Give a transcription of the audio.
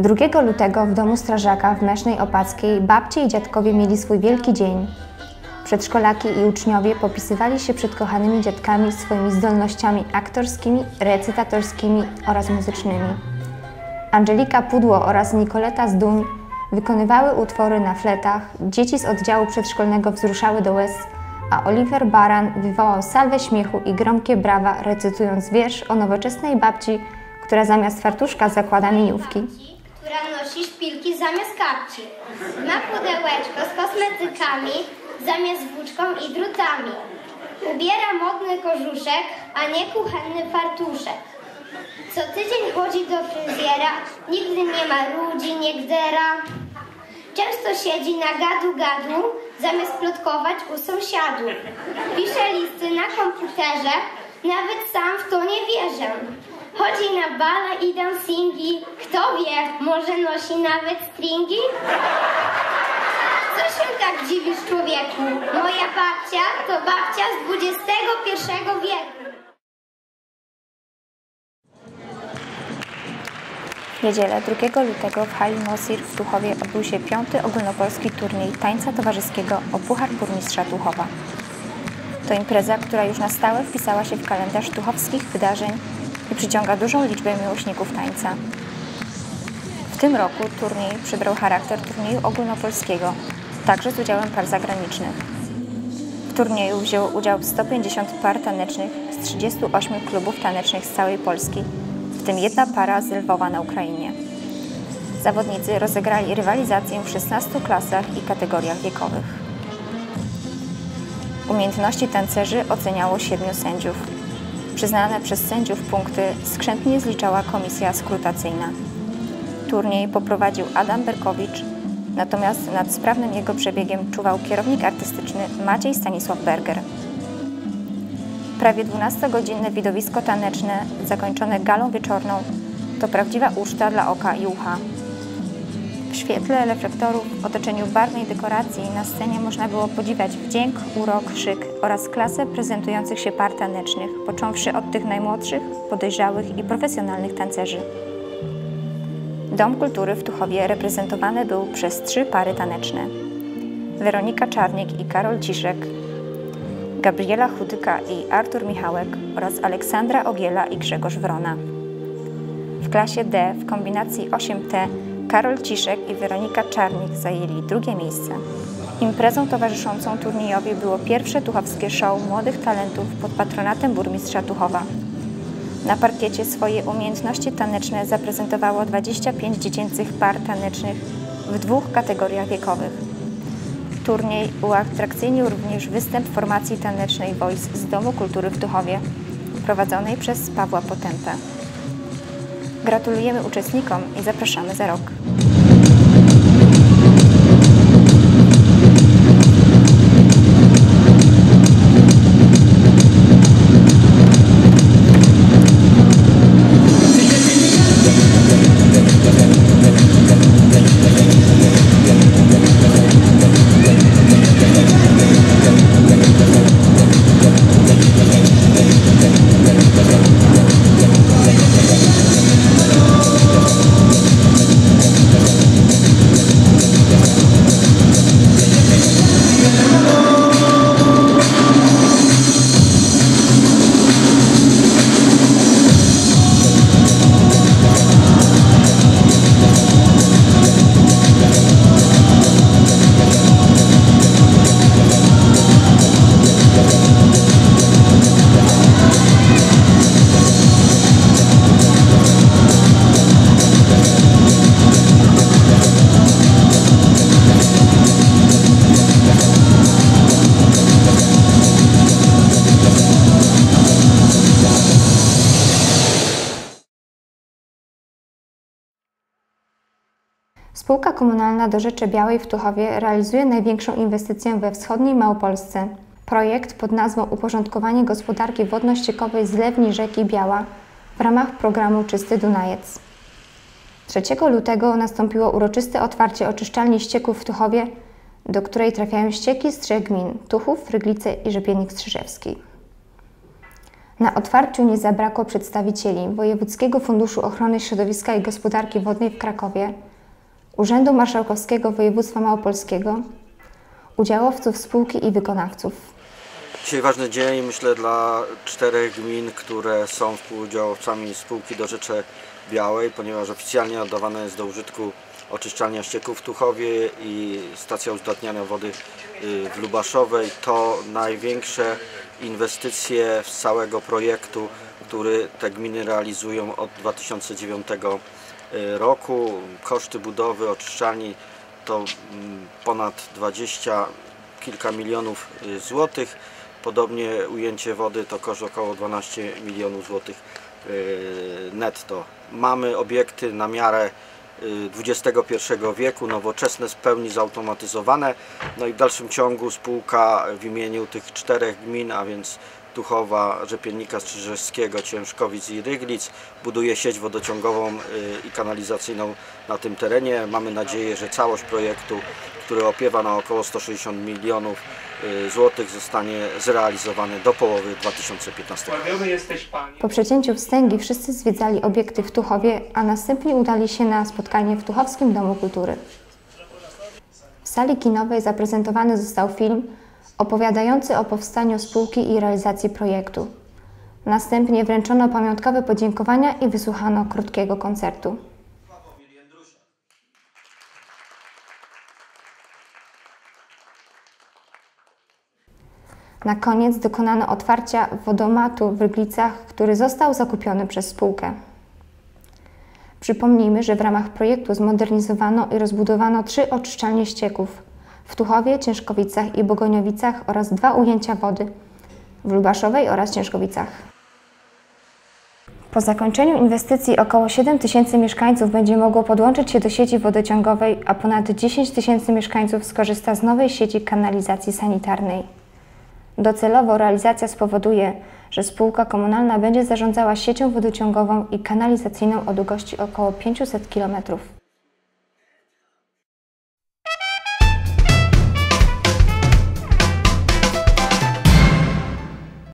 2 lutego w domu strażaka w Mesznej Opackiej babcie i dziadkowie mieli swój wielki dzień. Przedszkolaki i uczniowie popisywali się przed kochanymi dziadkami swoimi zdolnościami aktorskimi, recytatorskimi oraz muzycznymi. Angelika Pudło oraz Nikoleta Zduń wykonywały utwory na fletach, dzieci z oddziału przedszkolnego wzruszały do łez, a Oliver Baran wywołał salwę śmiechu i gromkie brawa, recytując wiersz o nowoczesnej babci, która zamiast fartuszka zakłada mijówki. Nosi szpilki zamiast kapci. Ma pudełeczko z kosmetykami zamiast włóczką i drutami. Ubiera modny kożuszek, a nie kuchenny fartuszek. Co tydzień chodzi do fryzjera, nigdy nie ma ludzi, nie gdera. Często siedzi na gadu-gadu, zamiast plotkować u sąsiadu. Pisze listy na komputerze, nawet sam w to nie wierzę. Chodzi na bale i dancingi, kto wie, może nosi nawet stringi? Co się tak dziwisz człowieku? Moja babcia to babcia z XXI wieku. W niedzielę 2 lutego w hali w Tuchowie odbył się piąty ogólnopolski turniej tańca towarzyskiego o Puchar Burmistrza Tuchowa. To impreza, która już na stałe wpisała się w kalendarz tuchowskich wydarzeń i przyciąga dużą liczbę miłośników tańca. W tym roku turniej przybrał charakter turnieju ogólnopolskiego, także z udziałem par zagranicznych. W turnieju wzięło udział 150 par tanecznych z 38 klubów tanecznych z całej Polski, w tym jedna para z Lwowa na Ukrainie. Zawodnicy rozegrali rywalizację w 16 klasach i kategoriach wiekowych. Umiejętności tancerzy oceniało siedmiu sędziów. Przyznane przez sędziów punkty skrzętnie zliczała komisja skrutacyjna. Turniej poprowadził Adam Berkowicz, natomiast nad sprawnym jego przebiegiem czuwał kierownik artystyczny Maciej Stanisław Berger. Prawie 12-godzinne widowisko taneczne, zakończone galą wieczorną, to prawdziwa uczta dla oka i ucha. Świetle reflektorów, w otoczeniu barwnej dekoracji na scenie można było podziwiać wdzięk, urok, szyk oraz klasę prezentujących się par tanecznych, począwszy od tych najmłodszych, podejrzałych i profesjonalnych tancerzy. Dom Kultury w Tuchowie reprezentowany był przez trzy pary taneczne. Weronika Czarnik i Karol Ciszek, Gabriela Chudyka i Artur Michałek oraz Aleksandra Ogiela i Grzegorz Wrona. W klasie D w kombinacji 8T Karol Ciszek i Weronika Czarnik zajęli drugie miejsce. Imprezą towarzyszącą turniejowi było pierwsze tuchowskie show młodych talentów pod patronatem burmistrza Tuchowa. Na parkiecie swoje umiejętności taneczne zaprezentowało 25 dziecięcych par tanecznych w dwóch kategoriach wiekowych. Turniej uatrakcyjnił również występ formacji tanecznej Voice z Domu Kultury w Tuchowie, prowadzonej przez Pawła Potępę. Gratulujemy uczestnikom i zapraszamy za rok. Spółka komunalna do Rzeczy Białej w Tuchowie realizuje największą inwestycję we wschodniej Małopolsce. Projekt pod nazwą Uporządkowanie gospodarki wodno-ściekowej zlewni rzeki Biała w ramach programu Czysty Dunajec. 3 lutego nastąpiło uroczyste otwarcie oczyszczalni ścieków w Tuchowie, do której trafiają ścieki z trzech gmin Tuchów, Fryglice i Rzepiennik Strzyżewski. Na otwarciu nie zabrakło przedstawicieli Wojewódzkiego Funduszu Ochrony Środowiska i Gospodarki Wodnej w Krakowie, Urzędu Marszałkowskiego Województwa Małopolskiego, udziałowców spółki i wykonawców. Dzisiaj ważny dzień, myślę, dla czterech gmin, które są współudziałowcami spółki do Rzecze Białej, ponieważ oficjalnie oddawana jest do użytku oczyszczalnia ścieków w Tuchowie i stacja uzdatniania wody y, w Lubaszowej. To największe inwestycje z całego projektu, który te gminy realizują od 2009 roku. Koszty budowy oczyszczalni to mm, ponad 20 kilka milionów y, złotych. Podobnie ujęcie wody to koszt około 12 milionów złotych y, netto. Mamy obiekty na miarę y, XXI wieku, nowoczesne, w pełni zautomatyzowane. No i w dalszym ciągu spółka w imieniu tych czterech gmin, a więc Tuchowa, Rzepiennika Strzyżewskiego, Ciężkowic i Ryglic buduje sieć wodociągową y, i kanalizacyjną na tym terenie. Mamy nadzieję, że całość projektu, który opiewa na około 160 milionów y, złotych zostanie zrealizowany do połowy 2015 roku. Po przecięciu wstęgi wszyscy zwiedzali obiekty w Tuchowie, a następnie udali się na spotkanie w Tuchowskim Domu Kultury. W sali kinowej zaprezentowany został film opowiadający o powstaniu spółki i realizacji projektu. Następnie wręczono pamiątkowe podziękowania i wysłuchano krótkiego koncertu. Na koniec dokonano otwarcia wodomatu w Ryglicach, który został zakupiony przez spółkę. Przypomnijmy, że w ramach projektu zmodernizowano i rozbudowano trzy oczyszczalnie ścieków w Tuchowie, Ciężkowicach i Bogoniowicach oraz dwa ujęcia wody w Lubaszowej oraz Ciężkowicach. Po zakończeniu inwestycji około 7 tysięcy mieszkańców będzie mogło podłączyć się do sieci wodociągowej, a ponad 10 tysięcy mieszkańców skorzysta z nowej sieci kanalizacji sanitarnej. Docelowo realizacja spowoduje, że spółka komunalna będzie zarządzała siecią wodociągową i kanalizacyjną o długości około 500 km.